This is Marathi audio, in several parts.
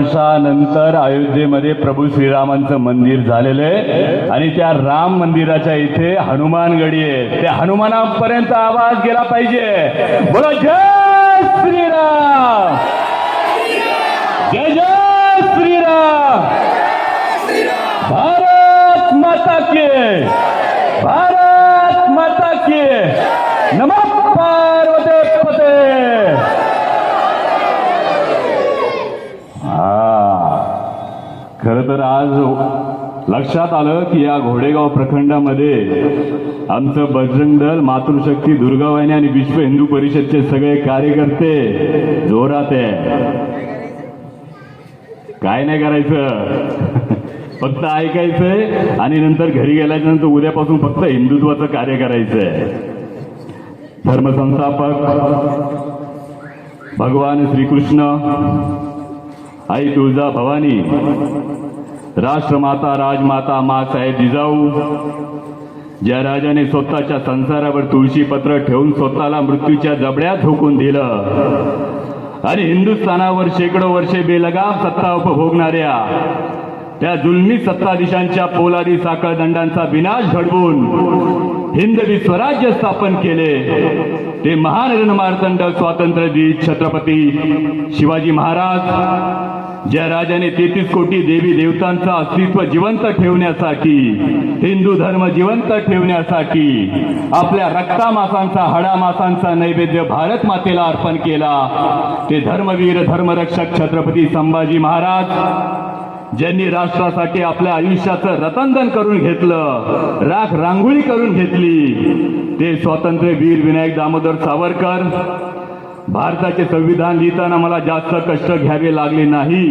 वर्षानंतर अयोध्येमध्ये प्रभू श्रीरामांचं मंदिर झालेलं आहे. आणि त्या राम मंदिराच्या इथे हनुमानगडी आहे. त्या हनुमानापर्यंत आवाज गेला पाहिजे. बोला जय श्रीराम! जय जय श्रीराम! भारत माता के भारत माता के नमः पार्वते पते हा तर आज लक्षात आलं की या घोडेगाव प्रखंडामध्ये आमचं बजरंग दल मातृशक्ती दुर्गावाहिनी आणि विश्व हिंदू परिषदचे सगळे कार्यकर्ते जोरात आहे. काय नाही करायचं. फक्त ऐकायचंय आणि नंतर घरी गेल्याच्यानंतर उद्यापासून फक्त हिंदुत्वाचं कार्य करायचंय. धर्मसंस्थापक भगवान श्रीकृष्ण आई तुळजा भवानी राष्ट्रमाता राजमाता मासाहेब जिजाऊ ज्या राजाने स्वतःच्या संसारावर तुळशी पत्र ठेवून स्वतःला मृत्यूच्या जबड्यात झोकून दिलं आणि हिंदुस्थानावर शेकडो वर्षे बेलगाम सत्ता उपभोगणाऱ्या त्या जुलमी सत्ताधीशांच्या पोलादी साखळदंडांचा विनाश घडवून हिंदवी स्वराज्य स्थापन केले. ते महान रणमार्तंड स्वातंत्र्य छत्रपती शिवाजी महाराज ज्या राजाने तेहतीस कोटी देवी देवतांचं अस्तित्व जिवंत ठेवण्यासाठी हिंदू धर्म जिवंत ठेवण्यासाठी आपल्या रक्तामासांचा हडामासांचा नैवेद्य भारत मातेला अर्पण केला. ते धर्मवीर धर्मरक्षक छत्रपती संभाजी महाराज ज्यांनी राष्ट्रासाठी आपल्या आयुष्याचं रतनदन करून घेतलं राख रांगोळी करून घेतली ते स्वातंत्र्य वीर विनायक दामोदर सावरकर भारताचे संविधान लिहिताना मला जास्त कष्ट घ्यावे लागले नाही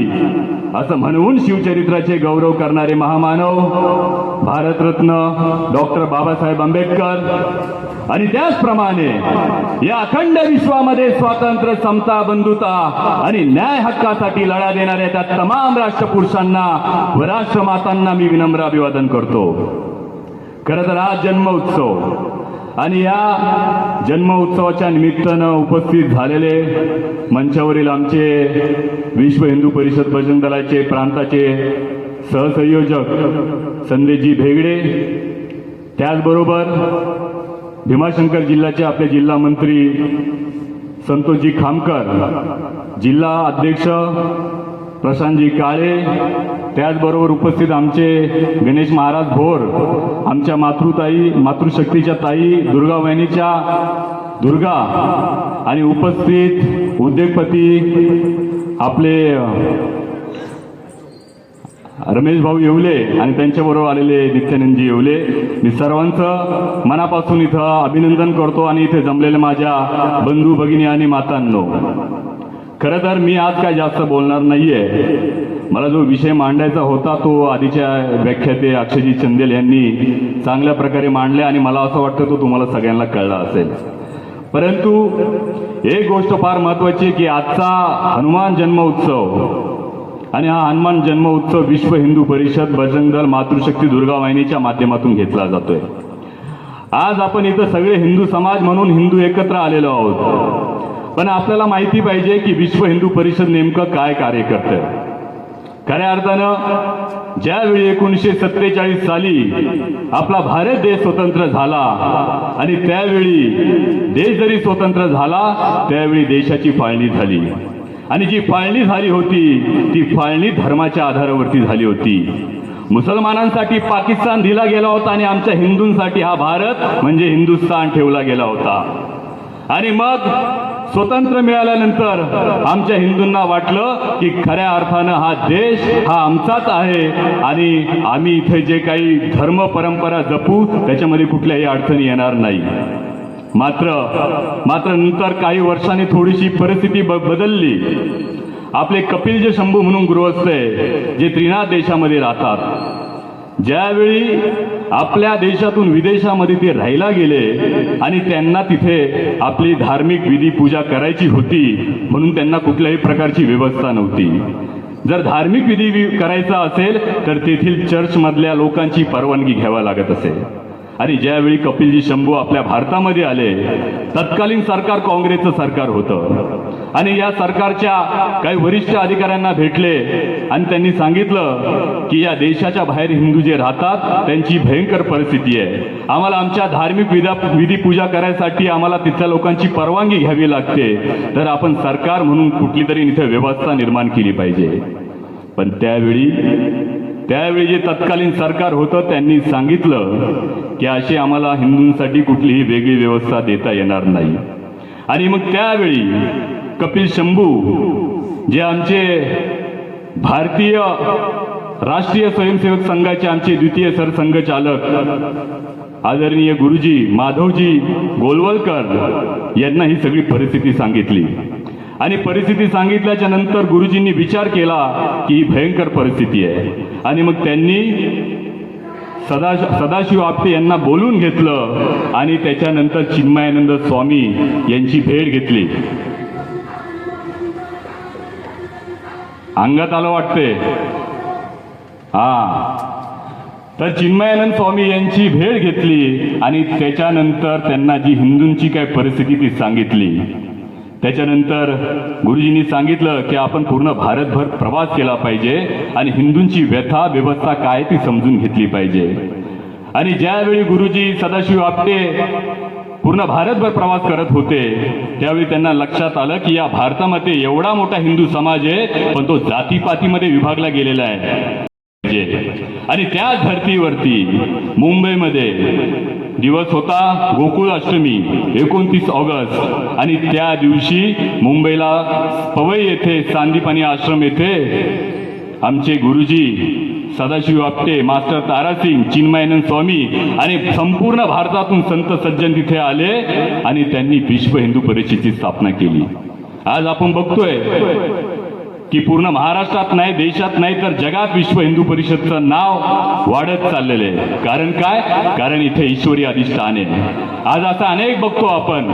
असं म्हणून शिवचरित्राचे गौरव करणारे महामानव भारतरत्न डॉक्टर बाबासाहेब आंबेडकर आणि त्याचप्रमाणे या अखंड विश्वामध्ये स्वातंत्र्य समता बंधुता आणि न्याय हक्कासाठी लढा देणाऱ्या त्या तमाम राष्ट्रपुरुषांना व राष्ट्रमातांना मी विनम्र अभिवादन करतो. खरं तर आज जन्म उत्सव आणि या जन्म उत्सवाच्या निमित्तानं उपस्थित झालेले मंचावरील आमचे विश्व हिंदू परिषद बजरंग दलाचे प्रांताचे सहसंयोजक संदेशजी भेगडे त्याचबरोबर भीमाशंकर जिल्ह्याचे आपले जिल्हा मंत्री संतोषजी खामकर जिल्हा अध्यक्ष प्रशांतजी काळे त्याचबरोबर उपस्थित आमचे गणेश महाराज भोर आमच्या मातृताई मातृशक्तीच्या ताई दुर्गा वहिनीच्या दुर्गा आणि उपस्थित उद्योगपती आपले रमेश भाऊ येवले आणि त्यांच्याबरोबर आलेले नित्यानंदजी येवले. मी सर्वांचं मनापासून इथं अभिनंदन करतो आणि इथे जमलेल्या माझ्या बंधू भगिनी आणि मातांनो. खरं तर मी आज काय जास्त बोलणार नाहीये. मला जो विषय मांडायचा होता तो आधीच्या व्याख्याते अक्षयजी चंदेल यांनी चांगल्या प्रकारे मांडले आणि मला असं वाटतं तो तुम्हाला सगळ्यांना कळला असेल. परंतु एक गोष्ट फार महत्वाची आहे की आजचा हनुमान जन्म उत्सव आणि हा हनुमान जन्म उत्सव विश्व हिंदू परिषद बजरंग दल मातृशक्ती दुर्गा वाहिनीच्या माध्यमातून घेतला जातोय. आज आपण इथं सगळे हिंदू समाज म्हणून हिंदू एकत्र आलेलो आहोत. पण आपल्याला माहिती पाहिजे की विश्व हिंदू परिषद नेमकं काय कार्य करतं खऱ्या अर्थानं ज्यावेळी एकोणीसशे सत्तेचाळीस साली आपला भारत देश स्वतंत्र झाला आणि त्यावेळी देश जरी स्वतंत्र झाला त्यावेळी देशाची फाळणी झाली. आणि जी फाळणी झाली होती ती फाळणी धर्माच्या आधारावरती झाली होती. मुसलमानांसाठी पाकिस्तान दिला गेला होता आणि आमच्या हिंदूंसाठी हा भारत म्हणजे हिंदुस्थान ठेवला गेला होता. आणि मग स्वतंत्र मिळाल्यानंतर आमच्या हिंदूंना वाटलं की खऱ्या अर्थानं हा देश हा आमचाच आहे आणि आम्ही इथे जे काही धर्म परंपरा जपू त्याच्यामध्ये कुठल्याही अडचणी येणार नाही. मात्र मात्र नंतर काही वर्षांनी थोडीशी परिस्थिती ब बदलली. आपले कपिल जे शंभू म्हणून गृहस्थ आहे जे त्रिनाथ देशामध्ये राहतात ज्यावेळी आपल्या देशातून विदेशामध्ये ते राहायला गेले आणि त्यांना तिथे आपली धार्मिक विधी पूजा करायची होती म्हणून त्यांना कुठल्याही प्रकारची व्यवस्था नव्हती. जर धार्मिक विधी करायचा असेल तर तेथील चर्चमधल्या लोकांची परवानगी घ्यावा लागत असेल आणि ज्यावेळी कपिलजी शंभू आपल्या भारतामध्ये आले तत्कालीन सरकार काँग्रेसचं सरकार होतं. आणि या सरकारच्या काही वरिष्ठ अधिकाऱ्यांना भेटले आणि त्यांनी सांगितलं की या देशाच्या बाहेर हिंदू जे राहतात त्यांची भयंकर परिस्थिती आहे. आम्हाला आमच्या धार्मिक विधा विधी पूजा करायसाठी आम्हाला तिथल्या लोकांची परवानगी घ्यावी लागते. तर आपण सरकार म्हणून कुठली तरी इथे व्यवस्था निर्माण केली पाहिजे. पण त्यावेळी त्यावेळी जे तत्कालीन सरकार होतं त्यांनी सांगितलं की अशी आम्हाला हिंदूंसाठी कुठलीही वेगळी व्यवस्था देता येणार नाही. आणि मग त्यावेळी कपिल शंभू जे आमचे भारतीय राष्ट्रीय स्वयंसेवक संघाचे आमचे द्वितीय सरसंघचालक आदरणीय गुरुजी माधवजी गोलवलकर यांना ही सगळी परिस्थिती सांगितली. आणि परिस्थिती सांगितल्याच्या नंतर गुरुजींनी विचार केला की ही भयंकर परिस्थिती आहे. आणि मग त्यांनी सदा सदाशिव आपटे यांना बोलून घेतलं आणि त्याच्यानंतर चिन्मयानंद स्वामी यांची भेट घेतली. अंगात आलं वाटते हा. तर चिन्मयानंद स्वामी यांची भेट घेतली आणि त्याच्यानंतर त्यांना जी हिंदूंची काय परिस्थिती ती सांगितली. त्याच्यानंतर गुरुजींनी सांगितलं की आपण पूर्ण भारतभर प्रवास केला पाहिजे आणि हिंदूंची व्यथा व्यवस्था काय ती समजून घेतली पाहिजे. आणि ज्यावेळी गुरुजी सदाशिव आपटे पूर्ण भारतभर प्रवास करत होते त्यावेळी त्यांना लक्षात आलं की या भारतामध्ये एवढा मोठा हिंदू समाज आहे पण तो जातीपातीमध्ये विभागला गेलेला आहे. आणि त्याच धर्तीवरती मुंबईमध्ये दिवस होता गोकुळ अष्टमी एकोणतीस ऑगस्ट. आणि त्या दिवशी मुंबईला पवई येथे सांदीपानी आश्रम येथे आमचे गुरुजी सदाशिव आपटे मास्टर तारासिंग चिन्मयानंद स्वामी आणि संपूर्ण भारतातून संत सज्जन तिथे आले आणि त्यांनी विश्व हिंदू परिषदेची स्थापना केली. आज आपण बघतोय की पूर्ण महाराष्ट्रात नाही देशात नाही तर जगात विश्व हिंदू परिषदचं नाव वाढत चाललेलं आहे. कारण काय? कारण इथे ईश्वरी अधिष्ठान आहे. आज असं अनेक बघतो आपण.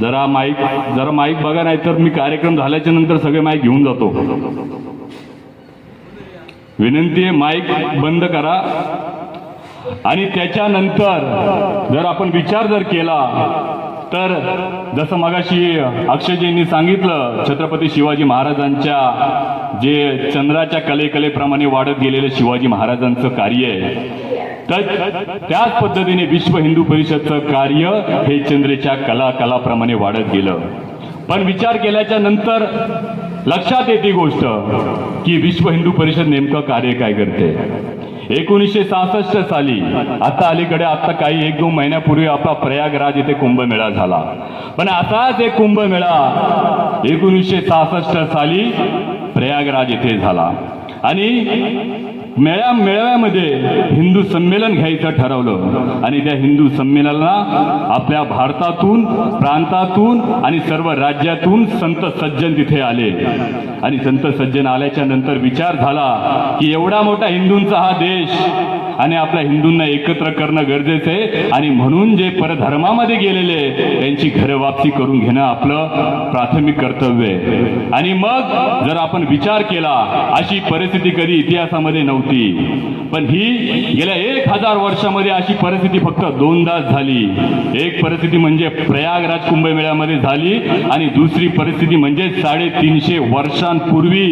जरा माईक जरा माईक बघा नाही तर मी कार्यक्रम झाल्याच्यानंतर सगळे माईक घेऊन जातो. विनंती आहे माईक बंद करा. आणि त्याच्यानंतर जर आपण विचार जर केला तर जसं मगाशी अक्षयजींनी सांगितलं छत्रपती शिवाजी महाराजांच्या जे चंद्राच्या कलेकलेप्रमाणे वाढत गेलेलं शिवाजी महाराजांचं कार्य आहे तर त्याच पद्धतीने विश्व हिंदू परिषदचं कार्य हे चंद्रेच्या कला कलाप्रमाणे वाढत गेलं. पण विचार केल्याच्यानंतर लक्षात येते गोष्ट की विश्व हिंदू परिषद नेमकं कार्य काय करते? एकोणीसशे सहासष्ट साली आता अलीकडे आता काही एक दोन महिन्यापूर्वी आपला प्रयागराज इथे कुंभमेळा झाला. पण असाच एक कुंभमेळा एकोणीसशे सहासष्ट साली प्रयागराज इथे झाला. आणि मेळ्या मेळाव्यामध्ये हिंदू संमेलन घ्यायचं ठरवलं. आणि त्या हिंदू संमेलनाला आपल्या भारतातून प्रांतातून आणि सर्व राज्यातून संत सज्जन तिथे आले. आणि संत सज्जन आल्याच्यानंतर विचार झाला की एवढा मोठा हिंदूंचा हा देश आणि आपल्या हिंदूंना एकत्र करणं गरजेचं आहे. आणि म्हणून जे परधर्मामध्ये गेलेले त्यांची घरवापसी करून घेणं आपलं प्राथमिक कर्तव्य आहे. आणि मग जर आपण विचार केला अशी परिस्थिती कधी इतिहासामध्ये नव्हती. पण ही गेल्या एक हजार वर्षामध्ये अशी परिस्थिती फक्त दोनदाच झाली. एक परिस्थिती म्हणजे प्रयागराज कुंभमेळ्यामध्ये झाली आणि दुसरी परिस्थिती म्हणजे साडेतीनशे वर्षांपूर्वी.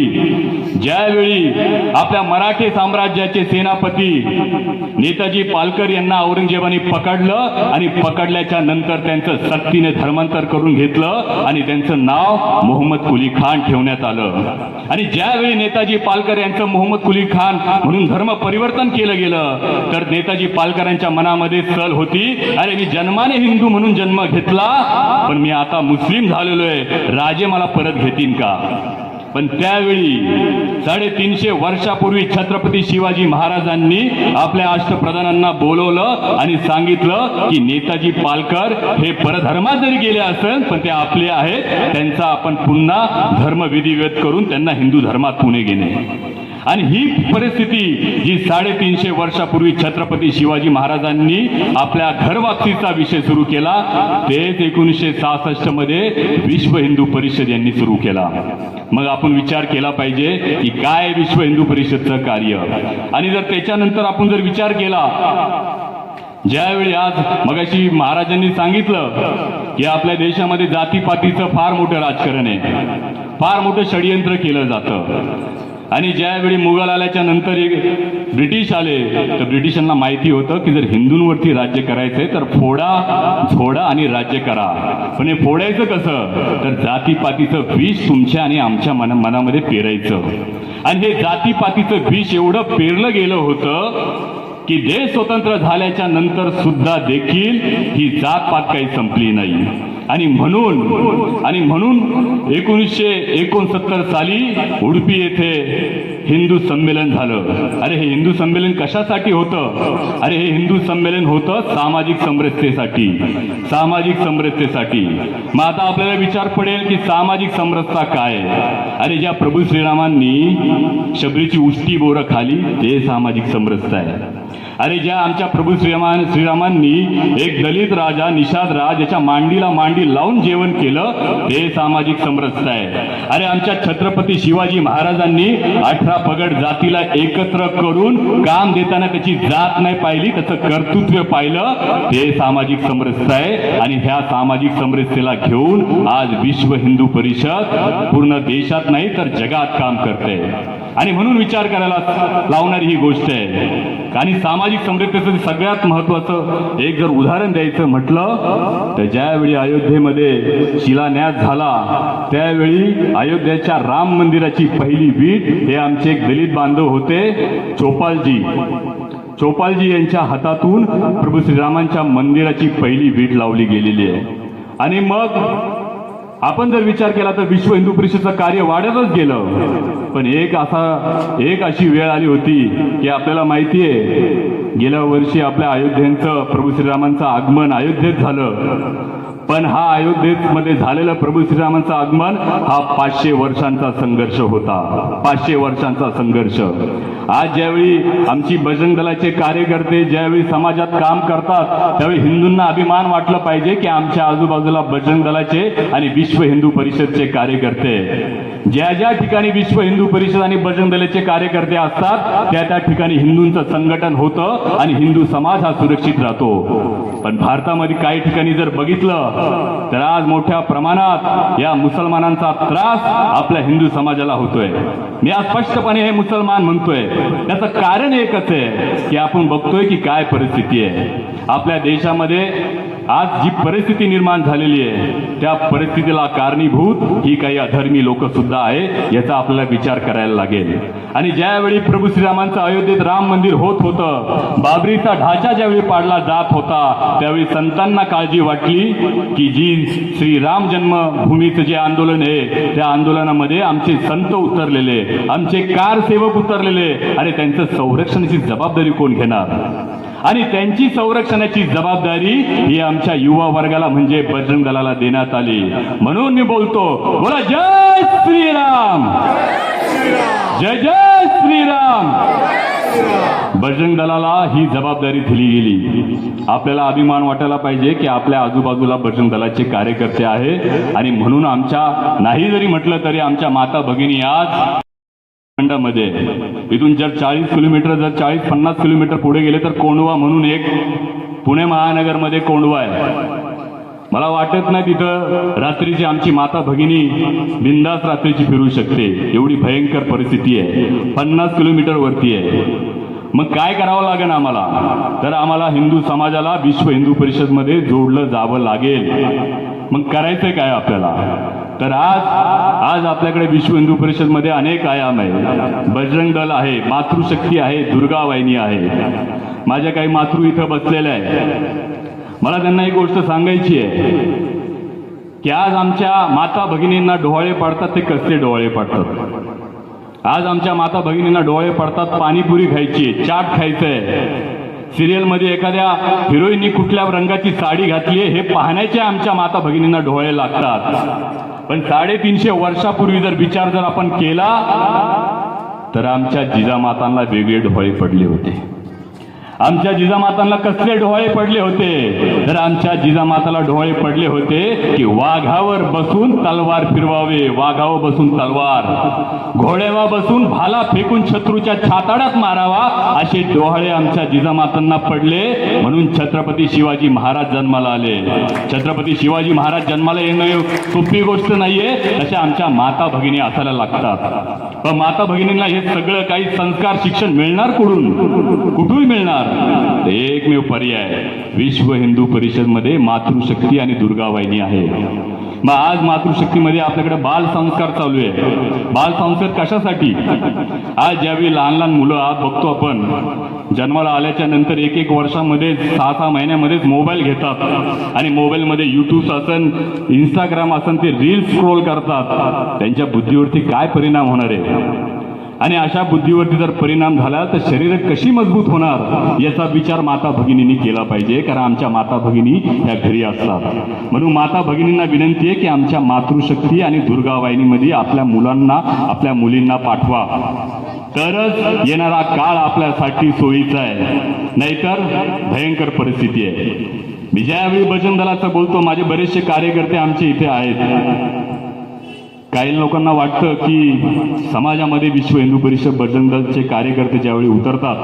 ज्यावेळी आपल्या मराठी साम्राज्याचे सेनापती नेताजी पालकर यांना औरंगजेबाने पकडलं आणि पकडल्याच्या नंतर त्यांचं सक्तीने धर्मांतर करून घेतलं आणि त्यांचं नाव मोहम्मद कुली खान ठेवण्यात आलं. आणि ज्यावेळी नेताजी पालकर यांचं मोहम्मद कुली खान म्हणून धर्म परिवर्तन केलं गेलं तर नेताजी पालकरांच्या मनामध्ये सल होती अरे मी जन्माने हिंदू म्हणून जन्म घेतला पण मी आता मुस्लिम झालेलो आहे राजे मला परत घेतील का? पण त्यावेळी साडेतीनशे वर्षापूर्वी छत्रपती शिवाजी महाराजांनी आपल्या अष्टप्रधानांना बोलवलं आणि सांगितलं की नेताजी पालकर हे परधर्मात जरी गेले असेल पण ते आपले आहेत. त्यांचा आपण पुन्हा धर्म विधिवत करून त्यांना हिंदू धर्मात पुणे घेणे आणि ही परिस्थिती जी साडेतीनशे वर्षापूर्वी छत्रपती शिवाजी महाराजांनी आपल्या घरवापसीचा विषय सुरू केला तेच एकोणीसशे सहासष्टमध्ये विश्व हिंदू परिषद यांनी सुरू केला. मग आपण विचार केला पाहिजे की काय विश्व हिंदू परिषदचं कार्य? आणि जर त्याच्यानंतर आपण जर विचार केला ज्यावेळी आज मगाशी महाराजांनी सांगितलं की आपल्या देशामध्ये जातीपातीचं फार मोठं राजकारण आहे फार मोठं षडयंत्र केलं जातं आणि ज्यावेळी मुघल आल्याच्यानंतर एक ब्रिटिश आले तर ब्रिटिशांना माहिती होतं की जर हिंदूंवरती राज्य करायचंय तर फोडा झोडा आणि राज्य करा. पण हे फोडायचं कसं? तर जातीपातीचं विष तुमच्या आणि आमच्या मन मनामध्ये पेरायचं. आणि हे जातीपातीचं विष एवढं पेरलं गेलं होतं की देश स्वतंत्र झाल्याच्यानंतर सुद्धा देखील ही जातपात काही संपली नाही. आणि म्हणून आणि म्हणून एकोणीसशे एकोणसत्तर साली उडपी येथे हिंदू संमेलन झालं. अरे हे हिंदू संमेलन कशासाठी होतं? अरे हे हिंदू संमेलन होतं सामाजिक समरसतेसाठी. सामाजिक समरसतेसाठी. मग आता आपल्याला विचार पडेल की सामाजिक समरसता काय? अरे ज्या प्रभू श्रीरामांनी शबरीची उष्टी बोरं खाली ते सामाजिक समरसता आहे. अरे ज्या आमच्या प्रभू श्रीरामान श्रीरामांनी एक दलित राजा निषाद राज याच्या मांडीला मांडी लावून जेवण केलं ते सामाजिक समरसता आहे. अरे आमच्या छत्रपती शिवाजी महाराजांनी अठरा पगड जातीला एकत्र करून काम देताना त्याची जात नाही पाहिली त्याचं कर्तृत्व पाहिलं. ते सामाजिक समरसता आहे आणि ह्या सामाजिक समरसतेला घेऊन आज विश्व हिंदू परिषद पूर्ण देशात नाही तर जगात काम करते. आणि म्हणून विचार करायला लावणारी ही गोष्ट आहे आणि सामाजिक समृद्धीचं सगळ्यात महत्वाचं एक जर उदाहरण द्यायचं म्हटलं तर ज्यावेळी अयोध्येमध्ये शिलान्यास झाला त्यावेळी अयोध्येच्या राम मंदिराची पहिली वीट हे आमचे एक दलित बांधव होते चोपालजी. चोपालजी यांच्या हातातून प्रभू श्रीरामांच्या मंदिराची पहिली वीट लावली गेलेली आहे. आणि मग आपण जर विचार केला तर विश्व हिंदू परिषदचं कार्य वाढतच गेलं. पण एक असा एक अशी वेळ आली होती की आपल्याला माहिती आहे गेल्या वर्षी आपल्या अयोध्येचं प्रभू श्रीरामांचं आगमन अयोध्येत झालं. पण हा अयोध्येत मध्ये झालेलं प्रभू श्रीरामांचं आगमन हा पाचशे वर्षांचा संघर्ष होता. पाचशे वर्षांचा संघर्ष. आज ज्यावेळी आमची बजरंग दलाचे कार्यकर्ते ज्यावेळी समाजात काम करतात त्यावेळी हिंदूंना अभिमान वाटलं पाहिजे की आमच्या आजूबाजूला बजरंग दलाचे आणि विश्व हिंदू परिषदचे कार्यकर्ते. ज्या ज्या ठिकाणी विश्व हिंदू परिषद आणि बजरंग दलाचे कार्यकर्ते असतात त्या त्या ठिकाणी हिंदूंचं संघटन होतं. आणि हिंदू समाज हा सुरक्षित राहतो. पण भारतामध्ये काही ठिकाणी जर बघितलं तर आज मोठ्या प्रमाणात या मुसलमानांचा त्रास आपल्या हिंदू समाजाला होतोय. मी आज स्पष्टपणे हे मुसलमान म्हणतोय. त्याचं कारण एकच आहे की आपण बघतोय की काय परिस्थिती आहे. आपल्या देशामध्ये आज जी परिस्थिती निर्माण झालेली आहे त्या परिस्थितीला कारणीभूत ही काही अधर्मी लोक सुद्धा आहे याचा आपल्याला विचार करायला लागेल. आणि ज्यावेळी प्रभू श्रीरामांचं अयोध्येत राम मंदिर होत होतं बाबरीचा ढाचा ज्यावेळी पाडला जात होता त्यावेळी संतांना काळजी वाटली की जी श्रीराम जन्मभूमीचं जे आंदोलन आहे त्या आंदोलनामध्ये आमचे संत उतरलेले आमचे कार सेवक उतरलेले आणि त्यांचं संरक्षणाची जबाबदारी कोण घेणार? आणि त्यांची संरक्षणाची जबाबदारी ही आमच्या युवा वर्गाला म्हणजे बजरंग दलाला देण्यात आली. म्हणून मी बोलतो बोला जय श्रीराम! जय जय श्रीराम! बजरंग दलाला ही जबाबदारी दिली गेली. आपल्याला अभिमान वाटायला पाहिजे की आपल्या आजूबाजूला बजरंग दलाचे कार्यकर्ते आहे. आणि म्हणून आमच्या नाही जरी म्हटलं तरी आमच्या माता भगिनी आज मध्ये इथून जर चाळीस किलोमीटर जर चाळीस पन्नास किलोमीटर पुढे गेले तर कोंडवा म्हणून एक पुणे महानगरमध्ये कोंडवा आहे. मला वाटत नाही तिथं रात्रीची आमची माता भगिनी बिंदास रात्रीची फिरू शकते. एवढी भयंकर परिस्थिती आहे. पन्नास किलोमीटर वरती आहे. मग काय करावं लागेल आम्हाला? तर आम्हाला हिंदू समाजाला विश्व हिंदू परिषदमध्ये जोडलं जावं लागेल. मग करायचंय काय आपल्याला? तर आज आज आपल्याकडे विश्व हिंदू परिषदमध्ये अनेक आयाम आहे बजरंग दल आहे मातृशक्ती आहे दुर्गा वाहिनी आहे. माझ्या काही मातृ इथं बसलेल्या आहेत. मला त्यांना एक गोष्ट सांगायची आहे की आज आमच्या माता भगिनींना डोहाळे पाडतात ते कसले डोहाळे पाडतात? आज आमच्या माता भगिनींना डोळे पडतात पाणीपुरी खायची चाट खायचं आहे सिरियलमध्ये एखाद्या हिरोईननी कुठल्या रंगाची साडी घातली हे पाहण्याचे आमच्या माता भगिनींना डोळे लागतात. पण साडेतीनशे वर्षापूर्वी जर विचार जर आपण केला तर आमच्या जिजामातांना वेगळे डोळे पडले होते. आमच्या जिजामातांना कसले डोळे पडले होते? तर आमच्या जिजामाताला डोळे पडले होते की वाघावर बसून तलवार फिरवावे. वाघावर बसून तलवार. घोड्यावर बसून भाला फेकून शत्रूच्या छाताडात मारावा. असे डोहाळे आमच्या जिजामातांना पडले. म्हणून छत्रपती शिवाजी महाराज जन्माला आले. छत्रपती शिवाजी महाराज जन्माला येणं सोपी गोष्ट नाहीये. तशा आमच्या माता भगिनी असायला लागतात. पण माता भगिनींना हे सगळं काही संस्कार शिक्षण मिळणार कुठून? कुठून मिळणार? एकमेव पर्याय विश्व हिंदू परिषदमध्ये मातृशक्ती आणि दुर्गावाहिनी आहे. मग आज मातृशक्तीमध्ये आपल्याकडे बाल संस्कार चालू आहे. बाल संस्कार कशासाठी? आज ज्यावेळी लहान लहान मुलं आज बघतो आपण जन्माला आल्याच्यानंतर एक एक वर्षामध्ये सहा सहा महिन्यामध्येच मोबाईल घेतात. आणि मोबाईलमध्ये युट्यूब असन इंस्टाग्राम असन ते रील्स स्क्रोल करतात. त्यांच्या बुद्धीवरती काय परिणाम होणार आहे? आणि अशा बुद्धीवरती जर परिणाम झाला तर शरीर कशी मजबूत होणार याचा विचार माता भगिनींनी केला पाहिजे कारण आमच्या माता भगिनी ह्या घरी असतात. म्हणून माता भगिनींना विनंती आहे की आमच्या मातृशक्ती आणि दुर्गा वाहिनीमध्ये आपल्या मुलांना आपल्या मुलींना पाठवा. तरच येणारा काळ आपल्यासाठी सोयीचा आहे. नाहीतर भयंकर परिस्थिती आहे. मी ज्यावेळी भजन दलाचं बोलतो माझे बरेचसे कार्यकर्ते आमचे इथे आहेत. काही लोकांना वाटतं की समाजामध्ये विश्व हिंदू परिषद बजरंग दलचे कार्यकर्ते ज्यावेळी उतरतात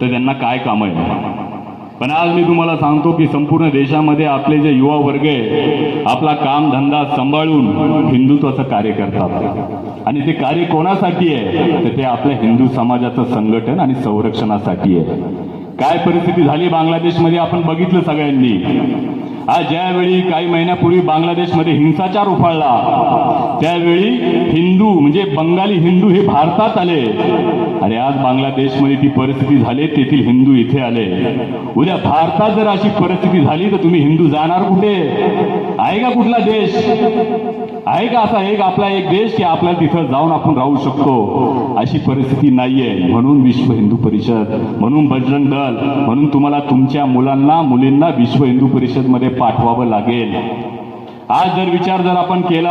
तर त्यांना काय काम आहे? पण आज मी तुम्हाला सांगतो की संपूर्ण देशामध्ये आपले जे युवा वर्ग आहे आपला काम धंदा सांभाळून हिंदुत्वाचं कार्य करतात. आणि ते कार्य कोणासाठी आहे? तर ते आपल्या हिंदू समाजाचं संघटन आणि संरक्षणासाठी आहे. काय परिस्थिती झाली बांगलादेशमध्ये आपण बघितलं सगळ्यांनी. आज ज्यावेळी काही महिन्यापूर्वी बांगलादेशमध्ये हिंसाचार उफाळला त्यावेळी हिंदू म्हणजे बंगाली हिंदू हे भारतात आले. आणि आज बांगलादेशमध्ये ती परिस्थिती झाली तेथील हिंदू इथे आले. उद्या भारतात जर अशी परिस्थिती झाली तर तुम्ही हिंदू जाणार कुठे? आहे का कुठला देश? आहे का असा एक आपला एक देश की आपल्याला तिथं जाऊन आपण राहू शकतो? अशी परिस्थिती नाहीये. म्हणून विश्व हिंदू परिषद म्हणून बजरंग दल म्हणून तुम्हाला तुमच्या मुलांना मुलींना विश्व हिंदू परिषदमध्ये पाठवावं लागेल. आज जर विचार जर आपण केला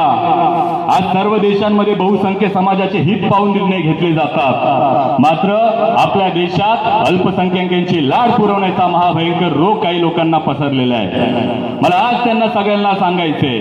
आज सर्व देशांमध्ये बहुसंख्य समाजाचे हित पाहून निर्णय घेतले जातात. मात्र आपल्या देशात अल्पसंख्याकांची लाड पुरवण्याचा महाभयंकर रोग काही लोकांना पसरलेला आहे. मला आज त्यांना सगळ्यांना सांगायचंय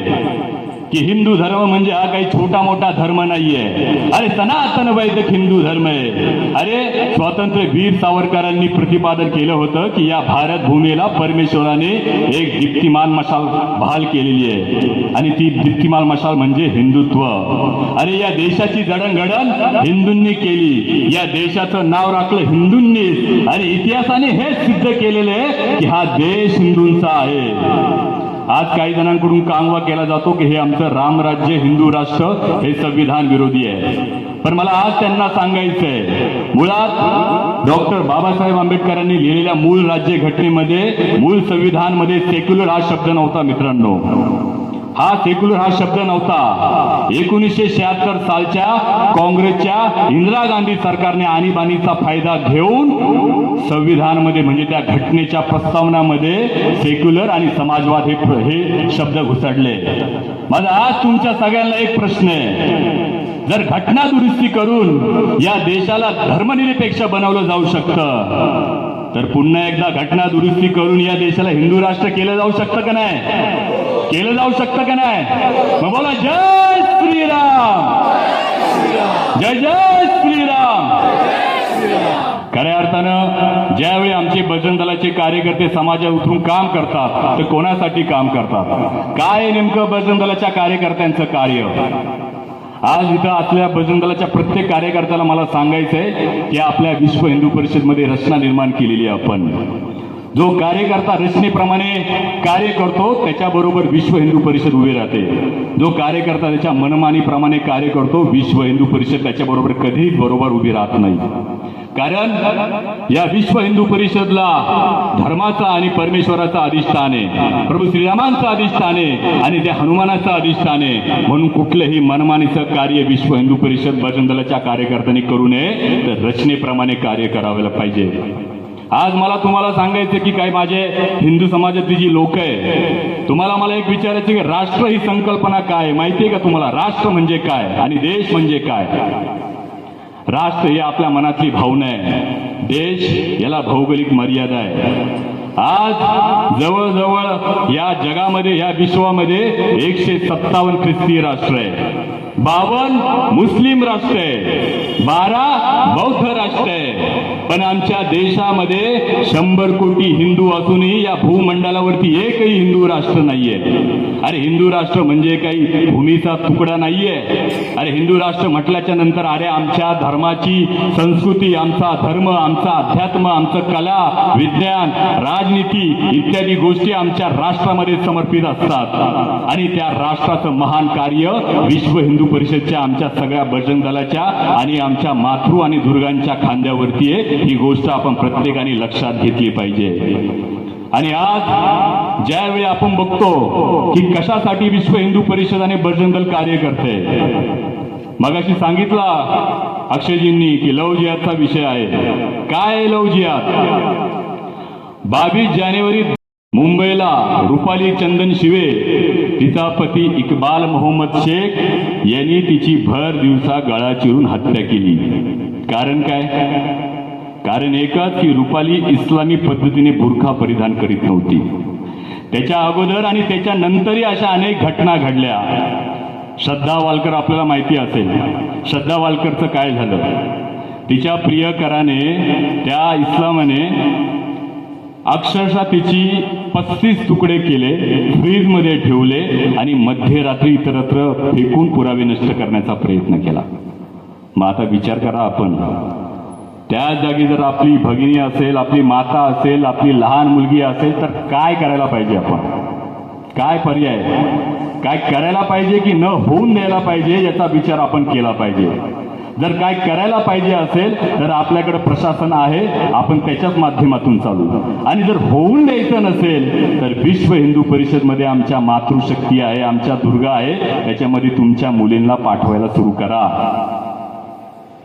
की हिंदू धर्म म्हणजे हा काही छोटा मोठा धर्म नाहीये. अरे सनातन वैदिक हिंदू धर्म आहे. अरे स्वातंत्र्य वीर सावरकरांनी प्रतिपादन केलं होतं की या भारत भूमीला परमेश्वराने एक दीप्तिमान मशाल बहाल केलेली आहे. आणि ती दीप्तिमान मशाल म्हणजे हिंदुत्व. अरे या देशाची जडणघडण हिंदूंनी केली. या देशाचं नाव राखलं हिंदूंनीच आणि इतिहासाने हे सिद्ध केलेले आहे की हा देश हिंदूंचा आहे. आज काही जणांकडून कांगवा केला जातो की हे आमचं रामराज्य हिंदू राष्ट्र हे संविधान विरोधी आहे. पण मला आज त्यांना सांगायचंय. मुळात डॉक्टर बाबासाहेब आंबेडकरांनी लिहिलेल्या मूळ राज्य घटनेमध्ये मूळ संविधानमध्ये सेक्युलर हा शब्द नव्हता मित्रांनो. हा सेक्युलर हा शब्द नव्हता. एकोणीसशे शहात्तर सालच्या काँग्रेसच्या इंदिरा गांधी सरकारने आणीबाणीचा फायदा घेऊन संविधानमध्ये म्हणजे त्या घटनेच्या प्रस्तावनामध्ये सेक्युलर आणि समाजवाद हे हे शब्द घुसडले. माझा आज तुमच्या सगळ्यांना एक प्रश्न आहे. जर घटना दुरुस्ती करून या देशाला धर्मनिरपेक्ष बनवलं जाऊ शकतं तर पुन्हा एकदा घटना दुरुस्ती करून या देशाला हिंदू राष्ट्र केलं जाऊ शकतं का नाही? केलं जाऊ शकतं का नाही? मग बोला जय श्रीराम. जय जय श्रीराम. खऱ्या अर्थानं ज्यावेळी आमचे बजरंग दलाचे कार्यकर्ते समाजात उतरून काम करतात तर कोणासाठी काम करतात? काय नेमकं बजरंग दलाच्या कार्यकर्त्यांचं कार्य? आज इथं आपल्या बजरंग दलाच्या प्रत्येक कार्यकर्त्याला मला सांगायचंय की आपल्या विश्व हिंदू परिषदमध्ये रचना निर्माण केलेली आहे आपण. जो कार्यकर्ता रचनेप्रमाणे कार्य करतो त्याच्याबरोबर विश्व हिंदू परिषद उभी राहते. जो कार्यकर्ता त्याच्या मनमानीप्रमाणे कार्य करतो विश्व हिंदू परिषद त्याच्याबरोबर कधीच बरोबर उभी राहत नाही. कारण या विश्व हिंदू परिषदला धर्माचा आणि परमेश्वराचा अधिष्ठान आहे. प्रभू श्रीरामांचं अधिष्ठान आहे आणि त्या हनुमानाचं अधिष्ठान आहे. म्हणून कुठलंही मनमानीचं कार्य विश्व हिंदू परिषद बजरंग दलाच्या कार्यकर्त्यांनी करू नये तर रचनेप्रमाणे कार्य करावं पाहिजे. आज मला तुम्हाला सांगायचं की काय माझे हिंदू समाजातली जी लोक आहे तुम्हाला मला एक विचारायचं की राष्ट्र ही संकल्पना काय आहे? माहिती आहे का तुम्हाला? राष्ट्र म्हणजे काय आणि देश म्हणजे काय? राष्ट्र ही आपल्या मनातली भावना आहे. देश याला भौगोलिक मर्यादा आहे. आज जवळजवळ या जगामध्ये या विश्वामध्ये एकशे सत्तावन्न ख्रिस्ती राष्ट्र आहे. बावन्न मुस्लिम राष्ट्र आहे. बारा बौद्ध राष्ट्र आहे. पण आमच्या देशामध्ये शंभर कोटी हिंदू असूनही या भूमंडलावरती एकही हिंदू राष्ट्र नाहीये. अरे हिंदू राष्ट्र म्हणजे काही भूमीचा तुकडा नाहीये. अरे हिंदू राष्ट्र म्हटल्याच्या नंतर अरे आमच्या धर्माची संस्कृती आमचा धर्म आमचा अध्यात्म आमचं कला विज्ञान राज राजनीती इत्यादी गोष्टी आमच्या राष्ट्रामध्ये समर्पित असतात. आणि त्या राष्ट्राचं महान कार्य विश्व हिंदू परिषदच्या आमच्या सगळ्या बजरंग दलाच्या आणि आमच्या मातृ आणि दुर्गांच्या खांद्यावरती आहे. ही गोष्ट आपण प्रत्येकाने लक्षात घेतली पाहिजे. आणि आज ज्यावेळी आपण बघतो की कशासाठी विश्व हिंदू परिषद आणि बजरंग दल कार्य करते मगाशी सांगितला अक्षयजींनी की लव जिहादचा विषय आहे. काय लव जिहाद? बावीस जानेवारी मुंबईला रुपाली चंदन शिवे तिचा पती इकबाल मोहम्मद शेख यांनी तिची भर दिवसा गळा चिरून हत्या केली. कारण काय? कारण एकच की रुपाली इस्लामी पद्धतीने बुरखा परिधान करीत नव्हती. त्याच्या अगोदर आणि त्याच्या नंतरही अशा अनेक घटना घडल्या. श्रद्धा वालकर आपल्याला माहिती असेल. श्रद्धा वालकरचं काय झालं? तिच्या प्रियकराने त्या इस्लामाने अक्षरशः तिची पस्तीस तुकडे केले फ्रीजमध्ये ठेवले आणि मध्यरात्री इतरत्र फेकून पुरावे नष्ट करण्याचा प्रयत्न केला. मग आता विचार करा आपण. त्या जागी जर आपली भगिनी असेल आपली माता असेल आपली लहान मुलगी असेल तर काय करायला पाहिजे आपण? काय पर्याय? काय करायला पाहिजे की न होऊन द्यायला पाहिजे याचा विचार आपण केला पाहिजे? जर काय करायला पाहिजे असेल तर आपल्याकडे प्रशासन आहे. आपण त्याच्याच माध्यमातून चालू. आणि जर होऊन द्यायचं नसेल तर विश्व हिंदू परिषदमध्ये आमच्या मातृशक्ती आहे आमच्या दुर्गा आहे. त्याच्यामध्ये तुमच्या मुलींना पाठवायला सुरू करा.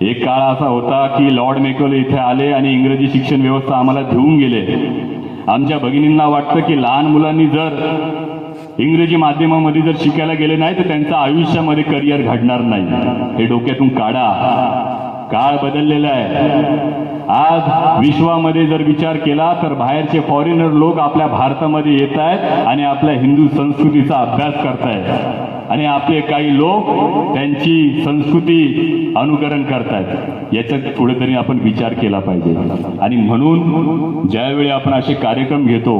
एक काळ असा होता की लॉर्ड मेकोले इथे आले आणि इंग्रजी शिक्षण व्यवस्था आम्हाला घेऊन गेले. आमच्या भगिनींना वाटतं की लहान मुलांनी जर इंग्रजी माध्यमामध्ये जर शिकायला गेले नाही तर त्यांचं आयुष्यामध्ये करिअर घडणार नाही. हे डोक्यातून काढा. काळ बदललेला आहे. आज विश्वामध्ये जर विचार केला तर बाहेरचे फॉरेनर लोक आपल्या भारतामध्ये येत आहेत आणि आपल्या हिंदू संस्कृतीचा अभ्यास करतायत. आणि आपले काही लोक त्यांची संस्कृती अनुकरण करतायत. याच्यात कुठेतरी आपण विचार केला पाहिजे. आणि म्हणून ज्यावेळी आपण असे कार्यक्रम घेतो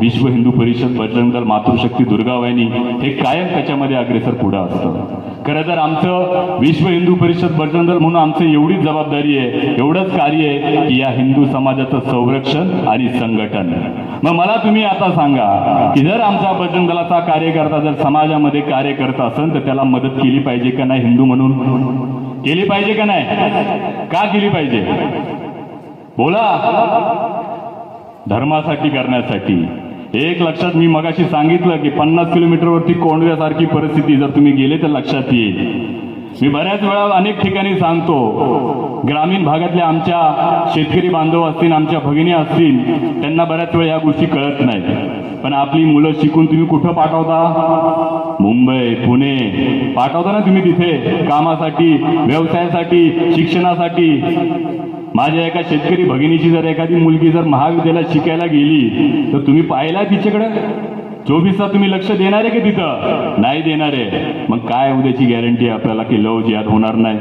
विश्व हिंदू परिषद बजरंग दल मातृशक्ती दुर्गावाहिनी हे कायम त्याच्यामध्ये अग्रेसर पुढे असतं. खरं तर आमचं विश्व हिंदू परिषद बजरंग दल म्हणून आमचं एवढीच जबाबदारी आहे एवढंच कार्य आहे या हिंदू समाजाचं संरक्षण आणि संघटन. मग मला तुम्ही आता सांगा की जर आमचा बजरंग दलाचा कार्यकर्ता जर समाजामध्ये कार्य करत असेल तर त्याला मदत केली पाहिजे का नाही हिंदू म्हणून? केली पाहिजे का नाही? का केली पाहिजे? बोला. धर्मासाठी करण्यासाठी. एक लक्षात मी मगाशी सांगितलं की पन्नास किलोमीटरवरती कोंडव्यासारखी परिस्थिती जर तुम्ही गेले तर लक्षात येईल. मी बऱ्याच वेळा अनेक ठिकाणी सांगतो ग्रामीण भागातल्या आमच्या शेतकरी बांधव असतील आमच्या भगिनी असतील त्यांना बऱ्याच वेळा या गोष्टी कळत नाही. पण आपली मुलं शिकून तुम्ही कुठं पाठवता? मुंबई पुणे. पाठवता ना तुम्ही तिथे कामासाठी व्यवसायासाठी शिक्षणासाठी. माझ्या एका शेतकरी भगिनीची जर एखादी मुलगी जर महाविद्यालयात शिकायला गेली तर तुम्ही पाहिला तिच्याकडं? चोवीसला तुम्ही लक्ष देणार आहे की तिथं? नाही देणार. आहे मग काय उद्याची गॅरंटी आपल्याला की लव जिहाद होणार नाही?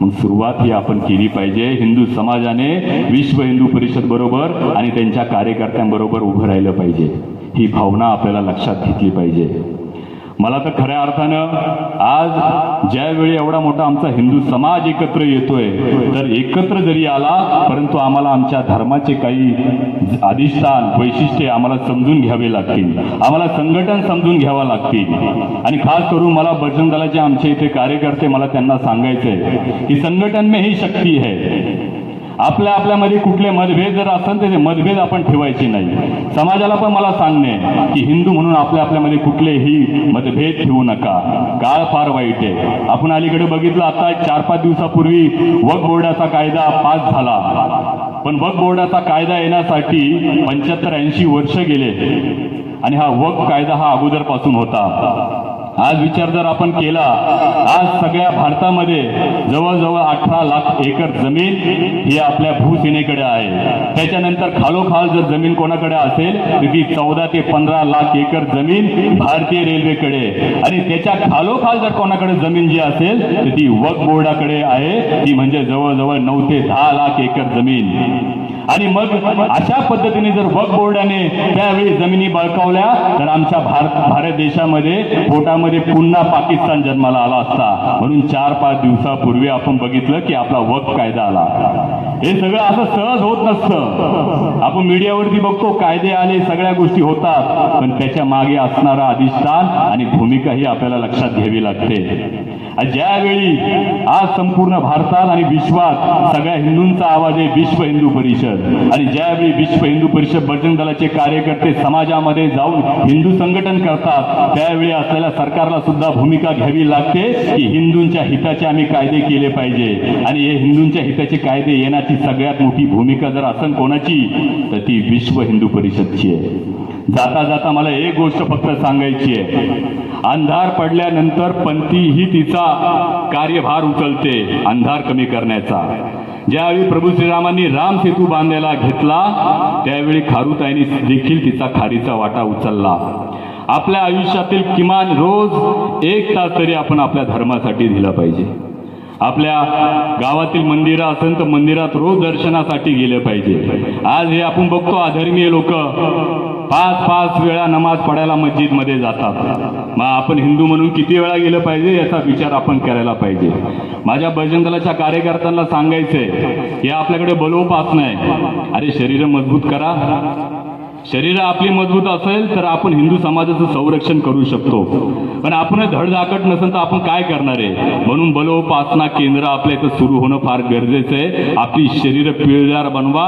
मग सुरुवात ही आपण केली पाहिजे. हिंदू समाजाने विश्व हिंदू परिषद बरोबर आणि त्यांच्या कार्यकर्त्यांबरोबर उभं राहिलं पाहिजे. ही भावना आपल्याला लक्षात घेतली पाहिजे. मला तर खऱ्या अर्थानं आज ज्यावेळी एवढा मोठा आमचा हिंदू समाज एकत्र येतोय तर एकत्र जरी आला परंतु आम्हाला आमच्या धर्माचे काही अधिष्ठान वैशिष्ट्ये आम्हाला समजून घ्यावे लागतील. आम्हाला संघटन समजून घ्यावं लागतील. आणि खास करून मला बजरंग दलाचे आमचे इथे कार्यकर्ते मला त्यांना सांगायचंय की संघटन में ही शक्ती है. आपल्या आपल्यामध्ये कुठले मतभेद जर असेल तर ते मतभेद आपण ठेवायचे नाही. समाजाला पण मला सांगणे की हिंदू म्हणून आपल्या आपल्यामध्ये कुठलेही मतभेद ठेवू नका. काळ फार वाईट आहे. आपण अलीकडे बघितलं आता चार पाच दिवसापूर्वी वक बोर्डाचा कायदा पास झाला. पण वक बोर्डाचा कायदा येण्यासाठी पंच्याहत्तर ऐंशी वर्ष गेले. आणि हा वक कायदा हा अगोदरपासून होता. आज विचार जर आपण केला आज सगळ्या भारतामध्ये जवळजवळ अठरा लाख एकर जमीन ही आपल्या भूसेनेकडे आहे. त्याच्यानंतर खालोखाल जर जमीन कोणाकडे असेल तर ती चौदा ते पंधरा लाख एकर जमीन भारतीय रेल्वेकडे. आणि त्याच्या खालोखाल जर कोणाकडे जमीन जी असेल तर ती वक बोर्डाकडे आहे. ती म्हणजे जवळजवळ नऊ ते दहा लाख एकर जमीन. आणि मग अशा पद्धतीने जर वक्फ बोर्डाने त्यावेळी जमिनी बळकावल्या तर आमच्या भारत भारत देशामध्ये पोटामध्ये पुन्हा पाकिस्तान जन्माला आला असता. म्हणून चार पाच दिवसापूर्वी आपण बघितलं की आपला वक्फ कायदा आला. हे सगळं असं सहज होत नसतं. आपण मीडियावरती बघतो कायदे आले सगळ्या गोष्टी होतात. पण त्याच्यामागे असणारा अधिष्ठान आणि भूमिका ही आपल्याला लक्षात घ्यावी लागते. आणि ज्यावेळी आज संपूर्ण भारतात आणि विश्वात सगळ्या हिंदूंचा आवाज आहे विश्व हिंदू परिषद. आणि ज्यावेळी विश्व हिंदू परिषद बजरंग दलाचे कार्यकर्ते समाजामध्ये जाऊन हिंदू संघटन करतात त्यावेळी असलेल्या सरकारला सुद्धा भूमिका घ्यावी लागते की हिंदूंच्या हिताचे आम्ही कायदे केले पाहिजे. आणि हे हिंदूंच्या हिताचे कायदे येण्याची सगळ्यात मोठी भूमिका जर असन कोणाची तर ती विश्व हिंदू परिषदची आहे. जाता जाता मला एक गोष्ट फक्त सांगायची आहे. अंधार पडल्यानंतर पंथी ही तिचा कार्यभार उचलते अंधार कमी करण्याचा. ज्यावेळी प्रभू श्रीरामांनी राम सेतू बांधायला घेतला त्यावेळी खारुताईने देखील तिचा खारीचा वाटा उचलला. आपल्या आयुष्यातील किमान रोज एक तास तरी आपण आपल्या धर्मासाठी दिला पाहिजे. आपल्या गावातील मंदिरं असेल तर मंदिरात रोज दर्शनासाठी गेले पाहिजे. आज हे आपण बघतो अधर्मीय लोक पाच पाच वेळा नमाज पडायला मस्जिदमध्ये जातात. मग आपण हिंदू म्हणून किती वेळा गेलं पाहिजे याचा विचार आपण करायला पाहिजे. माझ्या बजरंग कार्यकर्त्यांना सांगायचंय हे आपल्याकडे बलोपासना आहे. अरे शरीर मजबूत करा. शरीर आपली मजबूत असेल तर आपण हिंदू समाजाचं संरक्षण करू शकतो. पण आपण धडधाकट नसेल तर आपण काय करणार आहे? म्हणून बलोपासना केंद्र आपल्या इथं सुरू होणं फार गरजेचं आहे. आपली शरीर पिळदार बनवा.